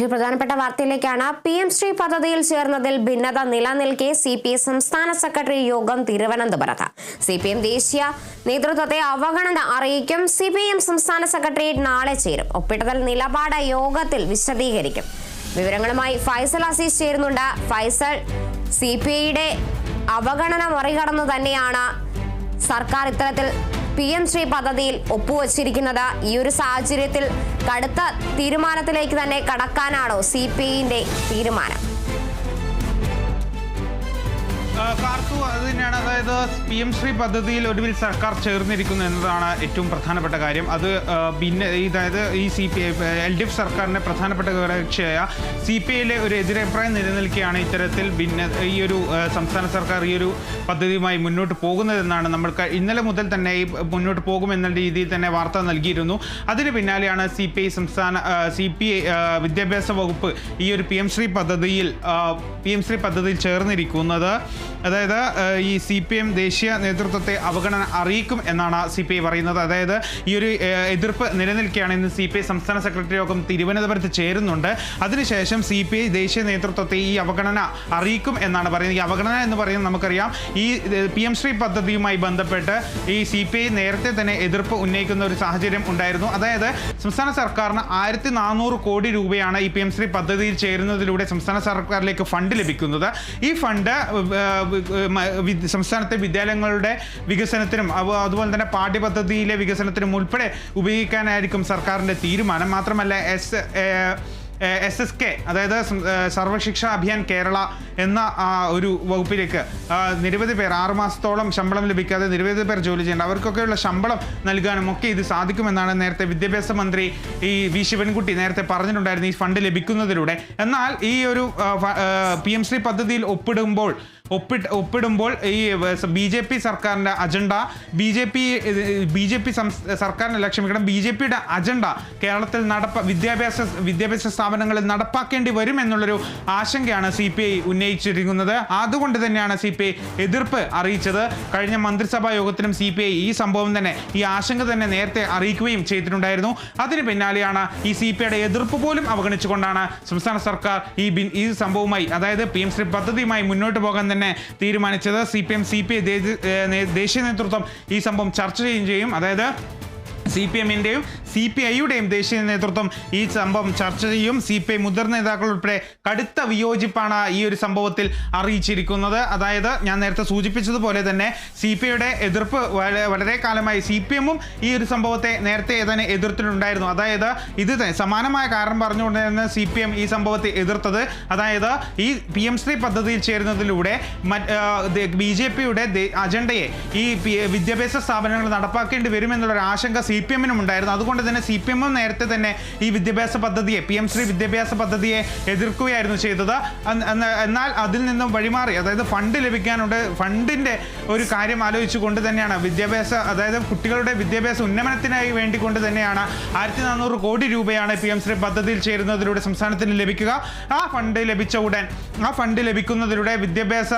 പ്രധാനപ്പെട്ട വാർത്തയിലേക്കാണ്. P M Shri പദ്ധതിയിൽ ചേർന്നതിൽ ഭിന്നത നിലനിൽക്കെ സി പി ഐ സംസ്ഥാന സെക്രട്ടറി യോഗം തിരുവനന്തപുരത്ത്. സി പി എം ദേശീയ നേതൃത്വത്തെ അവഗണന അറിയിക്കും. സി പി എം സംസ്ഥാന സെക്രട്ടേറിയറ്റ് നാളെ ചേരും. ഒപ്പിട്ടതിൽ നിലപാട് യോഗത്തിൽ വിശദീകരിക്കും. വിവരങ്ങളുമായി ഫൈസൽ അസീസ് ചേരുന്നുണ്ട്. ഫൈസൽ സി പി ഐയുടെ അവഗണന മറികടന്നു തന്നെയാണ് സർക്കാർ ഇത്തരത്തിൽ പി എം ശ്രീ പദ്ധതിയിൽ ഒപ്പുവച്ചിരിക്കുന്നത്. ഈ ഒരു സാഹചര്യത്തിൽ കടുത്ത തീരുമാനത്തിലേക്ക് തന്നെ കടക്കാനാണോ സി പി ഐന്റെ തീരുമാനം? കാർത്തു അത് തന്നെയാണ്. അതായത് പി എം ശ്രീ പദ്ധതിയിൽ ഒടുവിൽ സർക്കാർ ചേർന്നിരിക്കുന്നു എന്നതാണ് ഏറ്റവും പ്രധാനപ്പെട്ട കാര്യം. അത് പിന്നെ അതായത് ഈ C P L D F സർക്കാരിന്റെ പ്രധാനപ്പെട്ട കക്ഷിയായ സി പി ഐയിലെ ഒരു എതിരഭിപ്രായം നിലനിൽക്കുകയാണ് ഇത്തരത്തിൽ ഭിന്ന ഈ ഒരു സംസ്ഥാന സർക്കാർ ഈ ഒരു പദ്ധതിയുമായി മുന്നോട്ട് പോകുന്നതെന്നാണ് നമ്മൾക്ക് ഇന്നലെ മുതൽ തന്നെ ഈ മുന്നോട്ട് പോകുമെന്ന രീതിയിൽ തന്നെ വാർത്ത നൽകിയിരുന്നു. അതിന് പിന്നാലെയാണ് സി പി ഐ സംസ്ഥാന സി പി ഐ വിദ്യാഭ്യാസ വകുപ്പ് ഈ ഒരു പി എം ശ്രീ പദ്ധതിയിൽ പി എം ശ്രീ പദ്ധതിയിൽ ചേർന്നിരിക്കുന്നത്. അതായത് ഈ സി പി എം ദേശീയ നേതൃത്വത്തെ അവഗണന അറിയിക്കും എന്നാണ് സി പി ഐ പറയുന്നത്. അതായത് ഈ ഒരു എതിർപ്പ് നിലനിൽക്കുകയാണ് ഇന്ന് സി പി ഐ സംസ്ഥാന സെക്രട്ടറി യോഗം തിരുവനന്തപുരത്ത് ചേരുന്നുണ്ട്. അതിനുശേഷം സി പി ഐ ദേശീയ നേതൃത്വത്തെ ഈ അവഗണന അറിയിക്കും എന്നാണ് പറയുന്നത്. ഈ അവഗണന എന്ന് പറയുന്നത് നമുക്കറിയാം ഈ പി എം ശ്രീ പദ്ധതിയുമായി ബന്ധപ്പെട്ട് ഈ സി പി ഐ നേരത്തെ തന്നെ എതിർപ്പ് ഉന്നയിക്കുന്ന ഒരു സാഹചര്യം ഉണ്ടായിരുന്നു. അതായത് സംസ്ഥാന സർക്കാരിന് ആയിരത്തി നാനൂറ് കോടി രൂപയാണ് ഈ പി എം ശ്രീ പദ്ധതിയിൽ ചേരുന്നതിലൂടെ സംസ്ഥാന സർക്കാരിലേക്ക് ഫണ്ട് ലഭിക്കുന്നത്. ഈ ഫണ്ട് സംസ്ഥാനത്തെ വിദ്യാലയങ്ങളുടെ വികസനത്തിനും അതുപോലെ തന്നെ പാഠ്യപദ്ധതിയിലെ വികസനത്തിനും ഉൾപ്പെടെ ഉപയോഗിക്കാനായിരിക്കും സർക്കാരിന്റെ തീരുമാനം. മാത്രമല്ല എസ് എസ് എസ് കെ അതായത് സർവശിക്ഷ അഭിയാൻ കേരള എന്ന ഒരു വകുപ്പിലേക്ക് നിരവധി പേർ ആറുമാസത്തോളം ശമ്പളം ലഭിക്കാതെ നിരവധി പേർ ജോലി ചെയ്യേണ്ട അവർക്കൊക്കെയുള്ള ശമ്പളം നൽകാനും ഒക്കെ ഇത് സാധിക്കുമെന്നാണ് നേരത്തെ വിദ്യാഭ്യാസ മന്ത്രി ഈ വി ശിവൻകുട്ടി നേരത്തെ പറഞ്ഞിട്ടുണ്ടായിരുന്നു ഈ ഫണ്ട് ലഭിക്കുന്നതിലൂടെ. എന്നാൽ ഈ ഒരു പി എം ശ്രീ പദ്ധതിയിൽ ഒപ്പിടുമ്പോൾ ഒപ്പിട്ട് ഒപ്പിടുമ്പോൾ ഈ ബി ജെ പി സർക്കാരിന്റെ agenda B J P B J P സർക്കാരിനെ ലക്ഷ്യമിക്കണം ബി ജെ പിയുടെ അജണ്ട കേരളത്തിൽ നടപ്പ വിദ്യാഭ്യാസ വിദ്യാഭ്യാസ സ്ഥാപനങ്ങളിൽ നടപ്പാക്കേണ്ടി വരും എന്നുള്ളൊരു ആശങ്കയാണ് സി പി ഐ ഉന്നയിച്ചിരിക്കുന്നത്. അതുകൊണ്ട് തന്നെയാണ് സി പി ഐ എതിർപ്പ് അറിയിച്ചത്. കഴിഞ്ഞ മന്ത്രിസഭാ യോഗത്തിലും സി പി ഐ ഈ സംഭവം തന്നെ ഈ ആശങ്ക തന്നെ നേരത്തെ അറിയിക്കുകയും ചെയ്തിട്ടുണ്ടായിരുന്നു. അതിന് പിന്നാലെയാണ് ഈ സി പി ഐയുടെ എതിർപ്പ് പോലും അവഗണിച്ചുകൊണ്ടാണ് സംസ്ഥാന സർക്കാർ ഈ ഈ സംഭവവുമായി അതായത് പി എം ശ്രീ പദ്ധതിയുമായി മുന്നോട്ട് പോകാൻ തന്നെ തീരുമാനിച്ചത്. C P M C P I ദേശീയ നേതൃത്വം ഈ സംഭവം ചർച്ച ചെയ്യുകയും ചെയ്യും. അതായത് സി പി എമ്മിന്റെയും സി പി ഐയുടെയും ദേശീയ നേതൃത്വം ഈ സംഭവം ചർച്ച ചെയ്യും. സി പി ഐ മുതിർന്ന നേതാക്കൾ ഉൾപ്പെടെ കടുത്ത വിയോജിപ്പാണ് ഈ ഒരു സംഭവത്തിൽ അറിയിച്ചിരിക്കുന്നത്. അതായത് ഞാൻ നേരത്തെ സൂചിപ്പിച്ചതുപോലെ തന്നെ സി പി ഐയുടെ എതിർപ്പ് വളരെ കാലമായി സി പി എമ്മും ഈ ഒരു സംഭവത്തെ നേരത്തെ തന്നെ എതിർത്തിട്ടുണ്ടായിരുന്നു. അതായത് ഇത് സമാനമായ കാരണം പറഞ്ഞുകൊണ്ട് തന്നെ സി പി എം ഈ സംഭവത്തെ എതിർത്തത്. അതായത് ഈ പി എം ശ്രീ പദ്ധതിയിൽ ചേരുന്നതിലൂടെ ബി ജെ പിയുടെ അജണ്ടയെ ഈ വിദ്യാഭ്യാസ സ്ഥാപനങ്ങൾ നടപ്പാക്കേണ്ടി വരുമെന്നുള്ളൊരു ആശങ്ക സി പി എമ്മിനും ഉണ്ടായിരുന്നു അതുകൊണ്ട് തന്നെ സി പി എമ്മും നേരത്തെ തന്നെ ഈ വിദ്യാഭ്യാസ പദ്ധതിയെ പി എം ശ്രീ വിദ്യാഭ്യാസ പദ്ധതിയെ എതിർക്കുകയായിരുന്നു ചെയ്തത്. എന്നാൽ അതിൽ നിന്നും വഴിമാറി അതായത് ഫണ്ട് ലഭിക്കാനുണ്ട് ഫണ്ടിന്റെ ഒരു കാര്യം ആലോചിച്ചു കൊണ്ട് തന്നെയാണ് വിദ്യാഭ്യാസ അതായത് കുട്ടികളുടെ വിദ്യാഭ്യാസ ഉന്നമനത്തിനായി വേണ്ടിക്കൊണ്ട് തന്നെയാണ് ആയിരത്തി നാനൂറ് കോടി രൂപയാണ് പി എം ശ്രീ പദ്ധതിയിൽ ചേരുന്നതിലൂടെ സംസ്ഥാനത്തിന് ലഭിക്കുക. ആ ഫണ്ട് ലഭിച്ച ഉടൻ ആ ഫണ്ട് ലഭിക്കുന്നതിലൂടെ വിദ്യാഭ്യാസ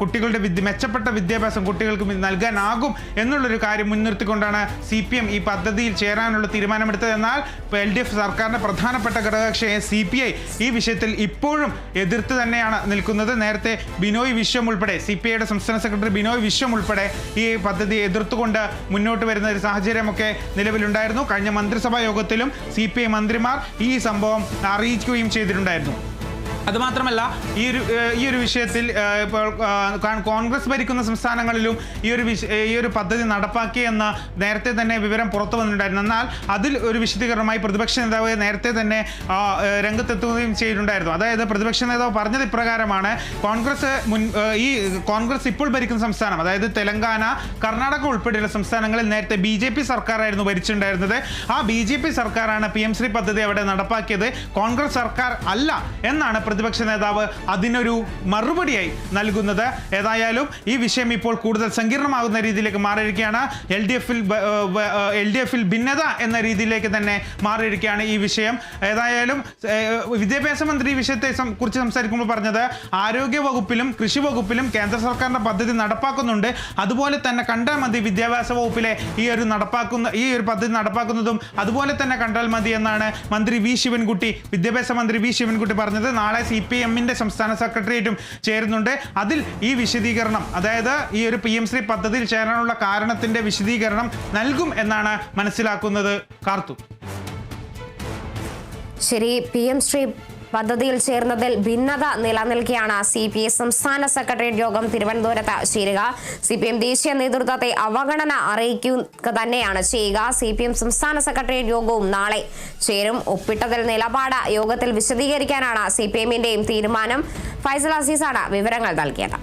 കുട്ടികളുടെ വിദ്യ മെച്ചപ്പെട്ട വിദ്യാഭ്യാസം കുട്ടികൾക്ക് നൽകാനാകും എന്നുള്ളൊരു കാര്യം മുൻനിർത്തിക്കൊണ്ടാണ് സി പി എം ഈ പദ്ധതിയിൽ ചേരാനുള്ള തീരുമാനമെടുത്തത് എന്നാൽ എൽ ഡി എഫ് സർക്കാരിന്റെ പ്രധാനപ്പെട്ട ഘടകകക്ഷിയായ സി പി ഐ ഈ വിഷയത്തിൽ ഇപ്പോഴും എതിർത്ത് തന്നെയാണ് നിൽക്കുന്നത്. നേരത്തെ ബിനോയ് വിശ്വം ഉൾപ്പെടെ സി പി ഐയുടെ സംസ്ഥാന സെക്രട്ടറി ബിനോയ് വിശ്വം ഉൾപ്പെടെ ഈ പദ്ധതി എതിർത്തുകൊണ്ട് മുന്നോട്ട് വരുന്ന ഒരു സാഹചര്യമൊക്കെ നിലവിലുണ്ടായിരുന്നു. കഴിഞ്ഞ മന്ത്രിസഭാ യോഗത്തിലും സി മന്ത്രിമാർ ഈ സംഭവം അറിയിക്കുകയും ചെയ്തിട്ടുണ്ടായിരുന്നു. അതുമാത്രമല്ല ഈ ഒരു ഈ ഒരു വിഷയത്തിൽ ഇപ്പോൾ കോൺഗ്രസ് ഭരിക്കുന്ന സംസ്ഥാനങ്ങളിലും ഈ ഒരു ഈ ഒരു പദ്ധതി നടപ്പാക്കി എന്ന നേരത്തെ തന്നെ വിവരം പുറത്തു വന്നിട്ടുണ്ടായിരുന്നു. എന്നാൽ അതിൽ ഒരു വിശദീകരണമായി പ്രതിപക്ഷ നേതാവ് നേരത്തെ തന്നെ രംഗത്തെത്തുകയും ചെയ്തിട്ടുണ്ടായിരുന്നു. അതായത് പ്രതിപക്ഷ നേതാവ് പറഞ്ഞത് ഇപ്രകാരമാണ് കോൺഗ്രസ് മുൻ ഈ കോൺഗ്രസ് ഇപ്പോൾ ഭരിക്കുന്ന സംസ്ഥാനം അതായത് തെലങ്കാന കർണാടക ഉൾപ്പെടെയുള്ള സംസ്ഥാനങ്ങളിൽ നേരത്തെ ബി ജെ പി സർക്കാരായിരുന്നു ഭരിച്ചിട്ടുണ്ടായിരുന്നത്. ആ ബി ജെ പി സർക്കാരാണ് പി എം ശ്രീ പദ്ധതി അവിടെ നടപ്പാക്കിയത്. കോൺഗ്രസ് സർക്കാർ അല്ല എന്നാണ് പ്രതിപക്ഷ നേതാവ് അതിനൊരു മറുപടിയായി നൽകുന്നത്. ഏതായാലും ഈ വിഷയം ഇപ്പോൾ കൂടുതൽ സങ്കീർണമാകുന്ന രീതിയിലേക്ക് മാറിയിരിക്കുകയാണ്. എൽ ഡി എഫിൽ എൽ ഡി എഫിൽ ഭിന്നത എന്ന രീതിയിലേക്ക് തന്നെ മാറിയിരിക്കുകയാണ് ഈ വിഷയം. ഏതായാലും വിദ്യാഭ്യാസ മന്ത്രി വിഷയത്തെ കുറിച്ച് സംസാരിക്കുമ്പോൾ പറഞ്ഞത് ആരോഗ്യ വകുപ്പിലും കൃഷി വകുപ്പിലും കേന്ദ്ര സർക്കാരിന്റെ പദ്ധതി നടപ്പാക്കുന്നുണ്ട്. അതുപോലെ തന്നെ കണ്ടാൽ മതി വിദ്യാഭ്യാസ വകുപ്പിലെ ഈ ഒരു നടപ്പാക്കുന്ന ഈ ഒരു പദ്ധതി നടപ്പാക്കുന്നതും അതുപോലെ തന്നെ കണ്ടാൽ മതി എന്നാണ് മന്ത്രി വി. ശിവൻകുട്ടി വിദ്യാഭ്യാസ മന്ത്രി വി. ശിവൻകുട്ടി പറഞ്ഞത്. നാളെ സി പി എമ്മിന്റെ സംസ്ഥാന സെക്രട്ടേറിയറ്റും ചേരുന്നുണ്ട്. അതിൽ ഈ വിശദീകരണം അതായത് ഈ ഒരു പി എം ശ്രീ പദ്ധതിയിൽ ചേരാനുള്ള കാരണത്തിന്റെ വിശദീകരണം നൽകും എന്നാണ് മനസ്സിലാക്കുന്നത്. കാർത്തു. ശരി പി എം ശ്രീ പദ്ധതിയിൽ ചേർന്നതിൽ ഭിന്നത നിലനിൽക്കെയാണ് സി പി ഐ സംസ്ഥാന സെക്രട്ടേറിയറ്റ് യോഗം തിരുവനന്തപുരത്ത് ചേരുക. സി പി എം ദേശീയ നേതൃത്വത്തെ അവഗണന അറിയിക്കുക തന്നെയാണ് ചെയ്യുക. സി പി എം സംസ്ഥാന സെക്രട്ടേറിയറ്റ് യോഗവും നാളെ ചേരും. ഒപ്പിട്ടതിൽ നിലപാട് യോഗത്തിൽ വിശദീകരിക്കാനാണ് സി പി എമ്മിന്റെയും തീരുമാനം. ഫൈസൽ അസീസാണ് വിവരങ്ങൾ നൽകിയത്.